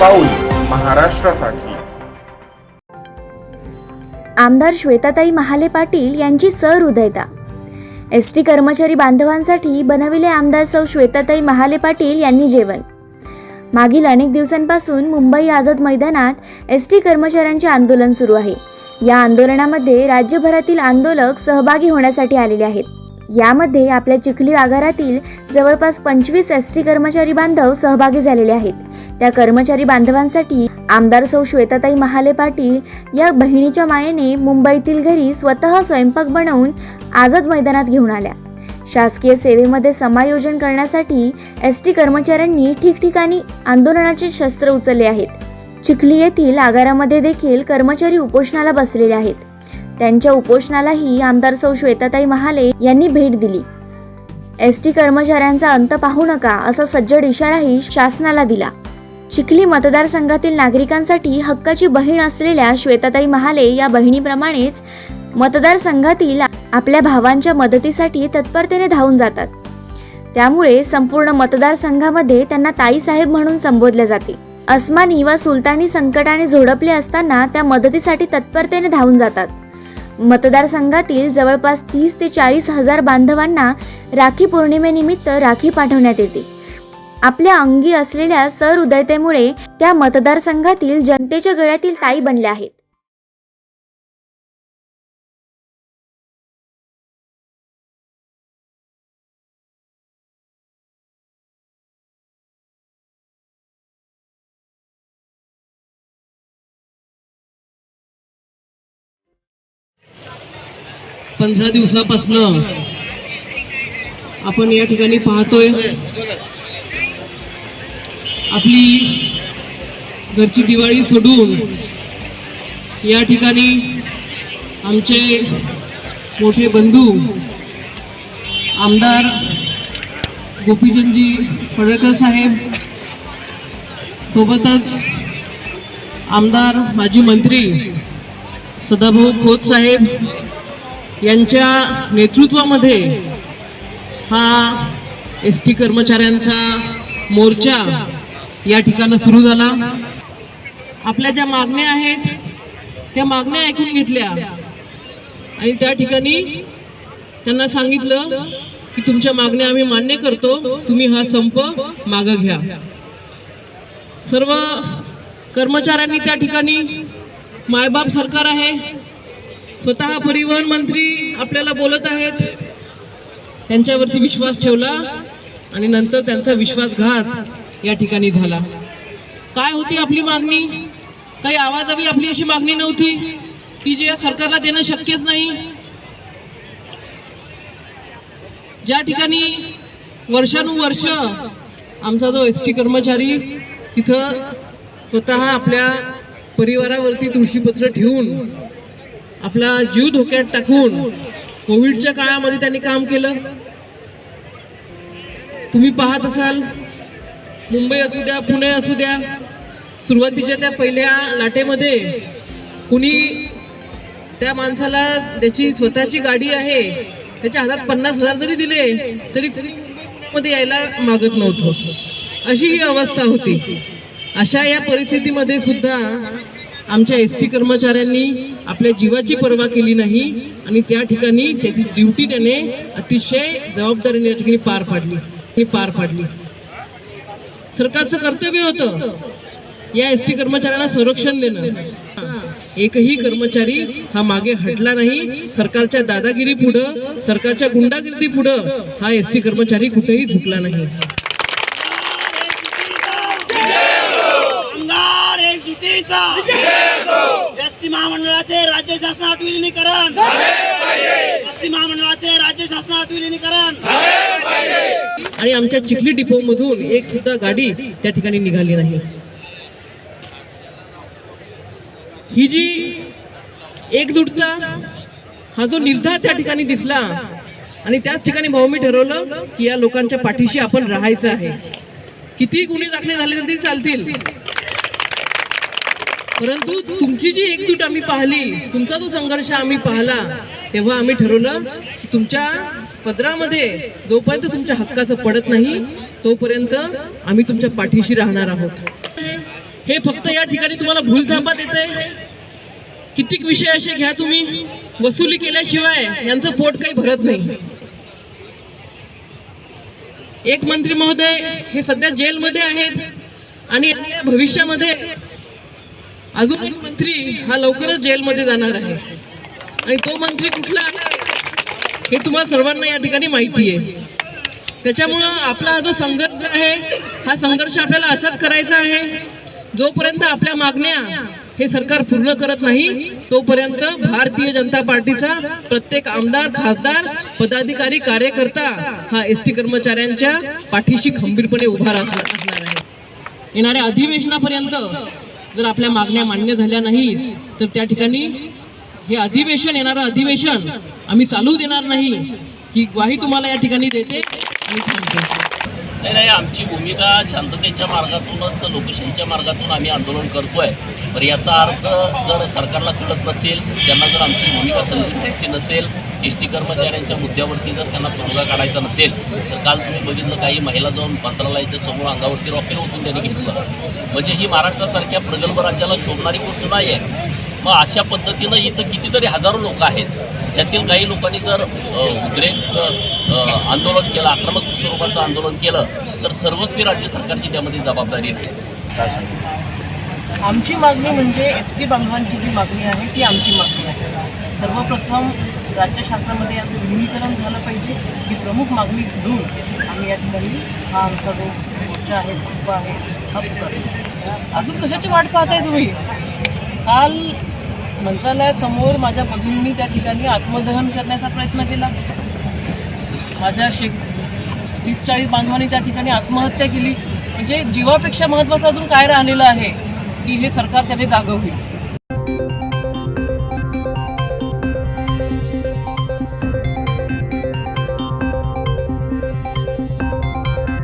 पाऊल महाराष्ट्रासाठी. आमदार श्वेताताई महाले पाटील यांची सहृदयता. एस टी कर्मचारी बांधवांसाठी बनविले आमदार सौ श्वेताताई महाले पाटील यांनी जेवण. मागील अनेक दिवसांपासून मुंबई आझाद मैदानात एस टी कर्मचाऱ्यांचे आंदोलन सुरू आहे. या आंदोलनामध्ये राज्यभरातील आंदोलक सहभागी होण्यासाठी आलेले आहेत. यामध्ये आपल्या चिखली आगारातील जवळपास पंचवीस एस टी कर्मचारी बांधव सहभागी झालेले आहेत. त्या कर्मचारी बांधवांसाठी आमदार सौ श्वेताताई महाले पाटील या बहिणीच्या मायेने मुंबईतील घरी स्वतः स्वयंपाक बनवून आझाद मैदानात घेऊन आल्या. शासकीय सेवेमध्ये समायोजन करण्यासाठी एस टी कर्मचाऱ्यांनी ठिकठिकाणी आंदोलनाचे शस्त्र उचलले आहेत. चिखली येथील आगारामध्ये देखील कर्मचारी उपोषणाला बसलेले आहेत. त्यांच्या उपोषणालाही आमदार सौ श्वेताताई महाले यांनी भेट दिली. एस टी कर्मचाऱ्यांचा अंत पाहू नका असा सज्जड इशाराही शासनाला दिला. चिखली मतदारसंघातील नागरिकांसाठी हक्काची बहीण असलेल्या श्वेताताई महाले या बहिणीप्रमाणेच मतदारसंघातील आपल्या भावांच्या मदतीसाठी तत्परतेने धावून जातात. त्यामुळे संपूर्ण मतदारसंघामध्ये त्यांना ताईसाहेब म्हणून संबोधले जाते. अस्मानी व सुलतानी संकटाने झोडपले असताना त्या मदतीसाठी तत्परतेने धावून जातात. मतदारसंघातील जवळपास तीस ते चाळीस हजार बांधवांना राखी पौर्णिमेनिमित्त राखी पाठवण्यात येते. आपल्या अंगी असलेल्या सर उदयतेमुळे त्या मतदारसंघातील जनतेच्या गळ्यातील ताई बनल्या आहेत. पंधरा दिवसापासनं आपण या ठिकाणी पाहतोय. आपली घरची दिवाळी सोडून या ठिकाणी आमचे मोठे बंधू आमदार गोपीचंदजी पडळकर साहेब सोबतच आमदार माजी मंत्री सदाभाऊ खोत साहेब यांच्या नेतृत्वामध्ये हा एस टी कर्मचाऱ्यांचा मोर्चा या ठिकाणं सुरू झाला. आपल्या ज्या मागण्या आहेत त्या मागण्या ऐकून घेतल्या. आणि त्या ठिकाणी त्यांना सांगितलं की तुमच्या मागण्या आम्ही मान्य करतो तुम्ही हा संप मागं घ्या. सर्व कर्मचाऱ्यांनी त्या ठिकाणी मायबाप सरकार आहे स्वतः परिवहन मंत्री आपल्याला बोलत आहेत. त्यांच्यावरती विश्वास ठेवला आणि नंतर त्यांचा विश्वासघात या ठिकाणी झाला. काय होती आपली मागणी? काही आवाजावी आपली अशी मागणी नव्हती की जे सरकारला देणं शक्यच नाही. ज्या ठिकाणी वर्षानुवर्ष आमचा जो एस टी कर्मचारी तिथं स्वतः आपल्या परिवारावरती तुळशीपत्र ठेवून आपला जीव धोक्यात टाकून कोविडच्या काळामध्ये त्यांनी काम केलं. तुम्ही पाहत असाल मुंबई असू द्या पुणे असू द्या सुरुवातीच्या त्या पहिल्या लाटेमध्ये कुणी त्या माणसाला त्याची स्वतःची गाडी आहे त्याच्या हातात पन्नास हजार जरी दिले तरी मध्ये यायला मागत नव्हतं. अशी ही अवस्था होती. अशा या परिस्थितीमध्ये सुद्धा आमच्या एस टी कर्मचाऱ्यांनी आपल्या जीवाची पर्वा केली नाही आणि त्या ठिकाणी त्याची ड्युटी त्याने अतिशय जबाबदारीने या ठिकाणी पार पाडली पार पाडली. सरकारचं कर्तव्य होतं या एस टी कर्मचाऱ्यांना संरक्षण देणं. एकही कर्मचारी हा मागे हटला नाही. सरकारच्या दादागिरी पुढं सरकारच्या गुंडागिरी पुढं हा एस टी कर्मचारी कुठेही झुकला नाही आमदार एक युतीचा एसटी महामंडळाचे राज्य शासनात विलिनीकरण. एसटी महामंडळाचे राज्य शासनात विलिनीकरण. आणि आमच्या चिखली डिपो मधून एक सुद्धा गाडी त्या ठिकाणी निघाली नाही. ही जी एकजुटता हा जो निर्धार त्या ठिकाणी दिसला आणि त्याच ठिकाणी भाऊ मी ठरवलं की या लोकांच्या पाठीशी आपण राहायचं आहे. किती गुन्हे दाखले झाले तरी चालतील? परंतु तुमची जी एकजूट आम्ही पाहिली तुमचा जो संघर्ष आम्ही पाहिला तेव्हा आम्ही ठरवलं की तुमच्या पदरामध्ये जोपर्यंत तुमच्या हक्काचं पडत नाही तोपर्यंत आम्ही तुमच्या पाठीशी राहणार आहोत. हे फक्त या ठिकाणी तुम्हाला भूलथापात येते कितीक विषय असे घ्या तुम्ही वसुली केल्याशिवाय यांचं पोट काही भरत नाही. एक मंत्री महोदय हे सध्या जेलमध्ये आहेत आणि भविष्यामध्ये अजून एक मंत्री हा लवकरच जेलमध्ये जाणार आहे. आणि तो मंत्री कुठला? हे तुम्हाला सर्वांना या ठिकाणी माहिती आहे. त्याच्यामुळं आपला हा जो संघर्ष आहे हा संघर्ष आपल्याला असाच करायचा आहे. जोपर्यंत आपल्या मागण्या हे सरकार पूर्ण करत नाही तोपर्यंत भारतीय जनता पार्टीचा प्रत्येक आमदार खासदार पदाधिकारी कार्यकर्ता हा एस टी कर्मचाऱ्यांच्या पाठीशी खंबीरपणे उभा राहणार असणार आहे. येणाऱ्या अधिवेशनापर्यंत जर आपल्या मागण्या मान्य झाल्या नाही तर त्या ठिकाणी हे अधिवेशन येणारं अधिवेशन आम्ही चालू देणार नाही. ही ग्वाही तुम्हाला या ठिकाणी देते आणि थांबते. नाही नाही आमची भूमिका शांततेच्या मार्गातूनच लोकशाहीच्या मार्गातून आम्ही आंदोलन करतोय. तर याचा अर्थ जर सरकारला कळत नसेल त्यांना जर आमची भूमिका समजून घ्यायची नसेल एस टी कर्मचाऱ्यांच्या मुद्द्यावरती जर त्यांना तोडगा काढायचा नसेल तर काल तुम्ही बघितलं काही महिला जाऊन मंत्रालयाच्या समोर अंगावरती रॉकेल ओतून त्यांनी घेतलं. म्हणजे ही महाराष्ट्रासारख्या प्रगल्भ राज्याला शोभणारी गोष्ट नाही आहे. मग अशा पद्धतीनं इथं कितीतरी हजारो लोक आहेत. त्यातील काही लोकांनी जर उद्रेक आंदोलन केलं आक्रमक स्वरूपाचं आंदोलन केलं तर सर्वस्वी राज्य सरकारची त्यामध्ये जबाबदारी नाही. आमची मागणी म्हणजे एस टी बांधवांची जी मागणी आहे ती आमची मागणी आहे. सर्वप्रथम राज्य शासनामध्ये याचं विलीनीकरण झालं पाहिजे ही प्रमुख मागणी घेऊन आम्ही या ठिकाणी हा आमचा जो मोर्चा आहे संप आहे हा अजून कशाची वाट पाहताय तुम्ही? काल मंत्रालयासमोर माझ्या भगिनींनी त्या ठिकाणी आत्मदहन करण्याचा प्रयत्न केला. माझ्या शेक तीस चाळीस बांधवांनी त्या ठिकाणी आत्महत्या केली. म्हणजे जीवापेक्षा महत्त्वाचं अजून काय राहिलेलं आहे की हे सरकार त्याने जागं होईल.